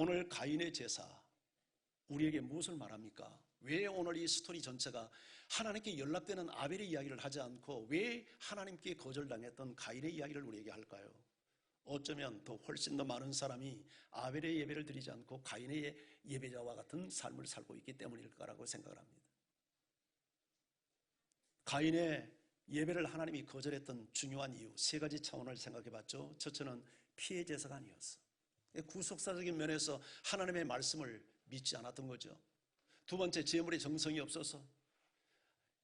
오늘 가인의 제사 우리에게 무엇을 말합니까? 왜 오늘 이 스토리 전체가 하나님께 연락되는 아벨의 이야기를 하지 않고 왜 하나님께 거절당했던 가인의 이야기를 우리에게 할까요? 어쩌면 더 훨씬 더 많은 사람이 아벨의 예배를 드리지 않고 가인의 예배자와 같은 삶을 살고 있기 때문일 거라고 생각을 합니다. 가인의 예배를 하나님이 거절했던 중요한 이유 세 가지 차원을 생각해 봤죠. 첫째는 피해 제사가 아니었어. 구속사적인 면에서 하나님의 말씀을 믿지 않았던 거죠. 두 번째, 제물의 정성이 없어서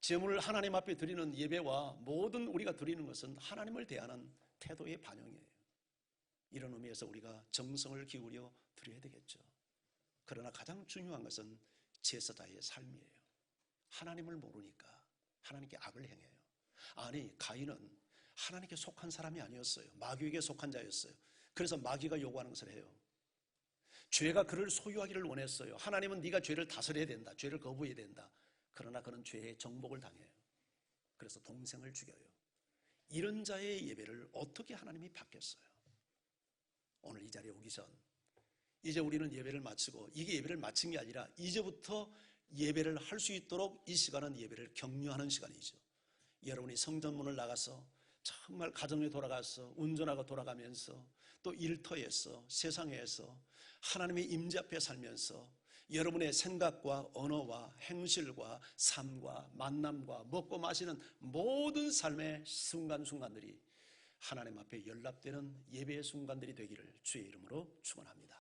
제물을 하나님 앞에 드리는 예배와 모든 우리가 드리는 것은 하나님을 대하는 태도의 반영이에요. 이런 의미에서 우리가 정성을 기울여 드려야 되겠죠. 그러나 가장 중요한 것은 제사자의 삶이에요. 하나님을 모르니까 하나님께 악을 행해요. 아니, 가인은 하나님께 속한 사람이 아니었어요. 마귀에게 속한 자였어요. 그래서 마귀가 요구하는 것을 해요. 죄가 그를 소유하기를 원했어요. 하나님은 네가 죄를 다스려야 된다. 죄를 거부해야 된다. 그러나 그는 죄의 정복을 당해요. 그래서 동생을 죽여요. 이런 자의 예배를 어떻게 하나님이 받겠어요? 오늘 이 자리에 오기 전 이제 우리는 예배를 마치고 이게 예배를 마친 게 아니라 이제부터 예배를 할 수 있도록 이 시간은 예배를 격려하는 시간이죠. 여러분이 성전문을 나가서 정말 가정에 돌아가서 운전하고 돌아가면서 또 일터에서 세상에서 하나님의 임재 앞에 살면서 여러분의 생각과 언어와 행실과 삶과 만남과 먹고 마시는 모든 삶의 순간순간들이 하나님 앞에 연락되는 예배의 순간들이 되기를 주의 이름으로 축원합니다.